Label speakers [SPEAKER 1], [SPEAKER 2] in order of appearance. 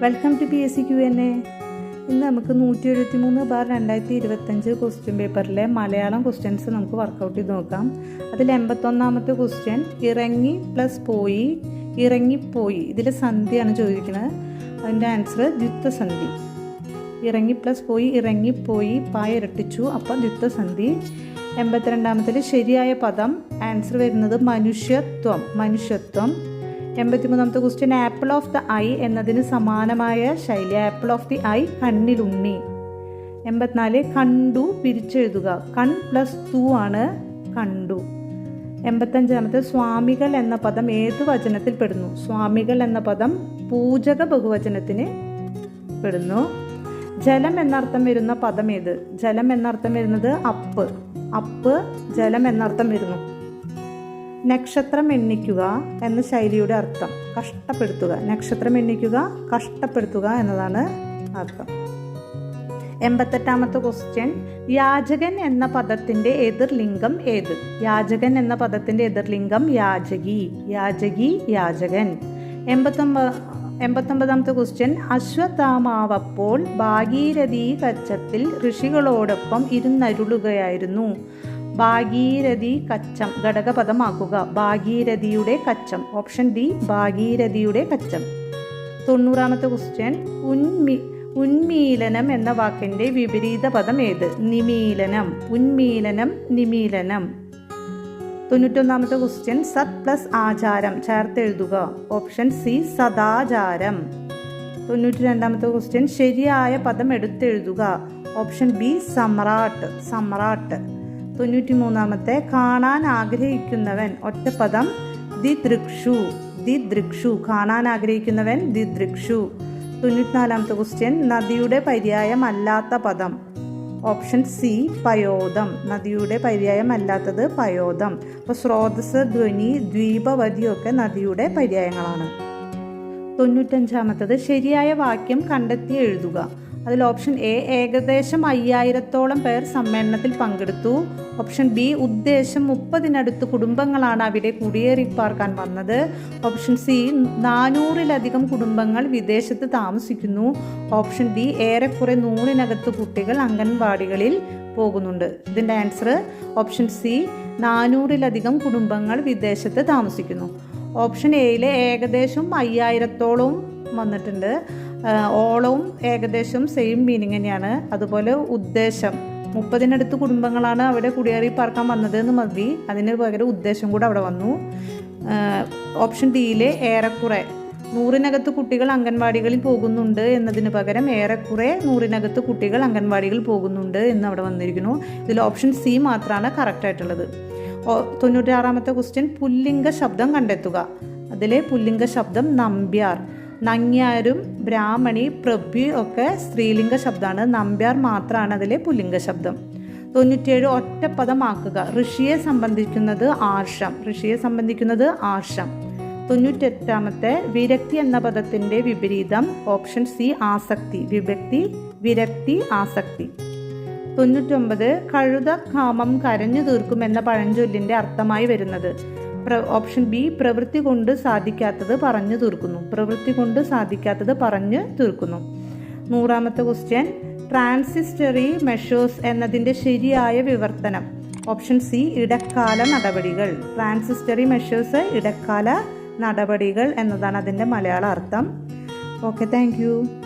[SPEAKER 1] Welcome to P S C Q N A ഇന്ന് നമുക്ക് നൂറ്റി എഴുപത്തി മൂന്ന് ബാർ രണ്ടായിരത്തി ഇരുപത്തഞ്ച് ക്വസ്റ്റ്യൻ പേപ്പറിലെ മലയാളം ക്വസ്റ്റ്യൻസ് നമുക്ക് വർക്കൗട്ട് ചെയ്ത് നോക്കാം. അതിൽ എൺപത്തൊന്നാമത്തെ ക്വസ്റ്റ്യൻ ഇറങ്ങി പ്ലസ് പോയി ഇറങ്ങിപ്പോയി ഇതിൽ സന്ധിയാണ് ചോദിക്കുന്നത്. അതിന്റെ ആൻസർ ദ്വിത്വസന്ധി. ഇറങ്ങി പ്ലസ് പോയി ഇറങ്ങിപ്പോയി പായ ഇരട്ടിച്ചു അപ്പോൾ ദ്വിത്വസന്ധി. എൺപത്തിരണ്ടാമത്തിൽ ശരിയായ പദം. ആൻസർ വരുന്നത് മനുഷ്യത്വം. മനുഷ്യത്വം. എൺപത്തിമൂന്നാമത്തെ question apple of the eye എന്നതിന് സമാനമായ ശൈലി ആപ്പിൾ ഓഫ് ദി ഐ കണ്ണിലുണ്ണി എൺപത്തിനാല് കണ്ടു പിരിച്ചെഴുതുക. കൺ പ്ലസ് ടു ആണ് കണ്ടു. എൺപത്തഞ്ചാമത്തെ സ്വാമികൾ എന്ന പദം ഏത് വചനത്തിൽ പെടുന്നു? സ്വാമികൾ എന്ന പദം പൂജക ബഹുവചനത്തിന് പെടുന്നു. ജലം എന്നർത്ഥം വരുന്ന പദം ഏത്? ജലം എന്നർത്ഥം വരുന്നത് അപ്പ്. അപ്പ് ജലം എന്നർത്ഥം വരുന്നു. നക്ഷത്രം എണ്ണിക്കുക എന്ന ശൈലിയുടെ അർത്ഥം. കഷ്ടപ്പെടുത്തുക. നക്ഷത്രം എണ്ണിക്കുക കഷ്ടപ്പെടുത്തുക എന്നതാണ് അർത്ഥം. എൺപത്തെട്ടാമത്തെ ക്വസ്റ്റ്യൻ യാചകൻ എന്ന പദത്തിന്റെ എതിർലിംഗം ഏത്? യാചകൻ എന്ന പദത്തിന്റെ എതിർലിംഗം യാചകി. യാചകി യാചകൻ. എൺപത്തൊമ്പത് എൺപത്തൊമ്പതാമത്തെ ക്വസ്റ്റ്യൻ അശ്വത്ഥാമാവപ്പോൾ ഭാഗീരഥീ കച്ചത്തിൽ ഋഷികളോടൊപ്പം ഇരുന്നരുളുകയായിരുന്നു. ഭാഗീരഥി കച്ചം. ഘടകപദമാക്കുക. ഭാഗീരഥിയുടെ കച്ചം. ഓപ്ഷൻ ഡി ഭാഗീരഥിയുടെ കച്ചം. തൊണ്ണൂറാമത്തെ ക്വസ്റ്റ്യൻ ഉന്മി ഉന്മീലനം എന്ന വാക്കിന്റെ വിപരീത പദം ഏത്? നിമീലനം. ഉന്മീലനം നിമീലനം. തൊണ്ണൂറ്റൊന്നാമത്തെ ക്വസ്റ്റ്യൻ സത് പ്ലസ് ആചാരം. ചേർത്തെഴുതുക ഓപ്ഷൻ സി സദാചാരം. തൊണ്ണൂറ്റി രണ്ടാമത്തെ ക്വസ്റ്റ്യൻ ശരിയായ പദം എടുത്തെഴുതുക. Option B സമ്രാട്ട്. സമ്രാട്ട്. തൊണ്ണൂറ്റി മൂന്നാമത്തെ കാണാൻ ആഗ്രഹിക്കുന്നവൻ ഒറ്റപ്പദം ദി ദൃക്ഷു കാണാൻ ആഗ്രഹിക്കുന്നവൻ ദി ദൃക്ഷു തൊണ്ണൂറ്റിനാലാമത്തെ ക്വസ്റ്റ്യൻ നദിയുടെ പര്യായം അല്ലാത്ത പദം. ഓപ്ഷൻ സി പയോദം. നദിയുടെ പര്യായം അല്ലാത്തത് പയോദം. അപ്പോൾ സ്രോതസ് ധ്വനി ദ്വീപവതിയൊക്കെ നദിയുടെ പര്യായങ്ങളാണ്. തൊണ്ണൂറ്റഞ്ചാമത്തത് ശരിയായ വാക്യം കണ്ടെത്തി എഴുതുക. അതിൽ ഓപ്ഷൻ എ ഏകദേശം അയ്യായിരത്തോളം പേർ സമ്മേളനത്തിൽ പങ്കെടുത്തു. ഓപ്ഷൻ ബി ഉദ്ദേശം മുപ്പതിനടുത്ത് കുടുംബങ്ങളാണ് അവിടെ കുടിയേറി പാർക്കാൻ വന്നത്. ഓപ്ഷൻ സി നാനൂറിലധികം കുടുംബങ്ങൾ വിദേശത്ത് താമസിക്കുന്നു. ഓപ്ഷൻ ഡി ഏറെക്കുറെ നൂറിനകത്ത് കുട്ടികൾ അംഗൻവാടികളിൽ പോകുന്നുണ്ട്. ഇതിന്റെ ആൻസർ ഓപ്ഷൻ സി നാനൂറിലധികം കുടുംബങ്ങൾ വിദേശത്ത് താമസിക്കുന്നു. ഓപ്ഷൻ എയിലെ ഏകദേശം അയ്യായിരത്തോളവും വന്നിട്ടുണ്ട്. ഓളവും ഏകദേശം സെയിം മീനിങ് തന്നെയാണ്. അതുപോലെ ഉദ്ദേശം. മുപ്പതിനടുത്ത് കുടുംബങ്ങളാണ് അവിടെ കുടിയേറി പാർക്കാൻ വന്നത് എന്ന് മതി. അതിന് പകരം ഉദ്ദേശം കൂടെ അവിടെ വന്നു. ഓപ്ഷൻ ഡിയിലെ ഏറെക്കുറെ. നൂറിനകത്ത് കുട്ടികൾ അംഗൻവാടികളിൽ പോകുന്നുണ്ട് എന്നതിന് പകരം ഏറെക്കുറെ നൂറിനകത്ത് കുട്ടികൾ അംഗൻവാടികളിൽ പോകുന്നുണ്ട് എന്ന് അവിടെ വന്നിരിക്കുന്നു. ഇതിൽ ഓപ്ഷൻ സി മാത്രമാണ് കറക്റ്റായിട്ടുള്ളത് തൊണ്ണൂറ്റാറാമത്തെ ക്വസ്റ്റ്യൻ പുല്ലിംഗ ശബ്ദം കണ്ടെത്തുക. അതിലെ പുല്ലിംഗ ശബ്ദം നമ്പ്യാർ. നങ്ങ്യാരും ബ്രാഹ്മണി പ്രഭ്യു ഒക്കെ സ്ത്രീലിംഗ ശബ്ദമാണ്. നമ്പ്യാർ മാത്രമാണ് അതിലെ പുല്ലിംഗ ശബ്ദം. തൊണ്ണൂറ്റിയേഴ് ഒറ്റപ്പദമാക്കുക. ഋഷിയെ സംബന്ധിക്കുന്നത് ആർഷം. ഋഷിയെ സംബന്ധിക്കുന്നത് ആർഷം. തൊണ്ണൂറ്റെട്ടാമത്തെ വിരക്തി എന്ന പദത്തിന്റെ വിപരീതം ഓപ്ഷൻ സി ആസക്തി. വിഭക്തി വിരക്തി ആസക്തി. തൊണ്ണൂറ്റൊമ്പത് കഴുത കാമം കരഞ്ഞു തീർക്കും എന്ന പഴഞ്ചൊല്ലിന്റെ അർത്ഥമായി വരുന്നത്. ഓപ്ഷൻ ബി പ്രവൃത്തി കൊണ്ട് സാധിക്കാത്തത് പറഞ്ഞു തീർക്കുന്നു. പ്രവൃത്തി കൊണ്ട് സാധിക്കാത്തത് പറഞ്ഞു തീർക്കുന്നു. നൂറാമത്തെ ക്വസ്റ്റ്യൻ ട്രാൻസിസ്റ്ററി മെഷേഴ്സ് എന്നതിന്റെ ശരിയായ വിവർത്തനം. ഓപ്ഷൻ സി ഇടക്കാല നടപടികൾ. ട്രാൻസിസ്റ്ററി മെഷേഴ്സ് ഇടക്കാല നടപടികൾ എന്നതാണ് അതിന്റെ മലയാള അർത്ഥം. Okay thank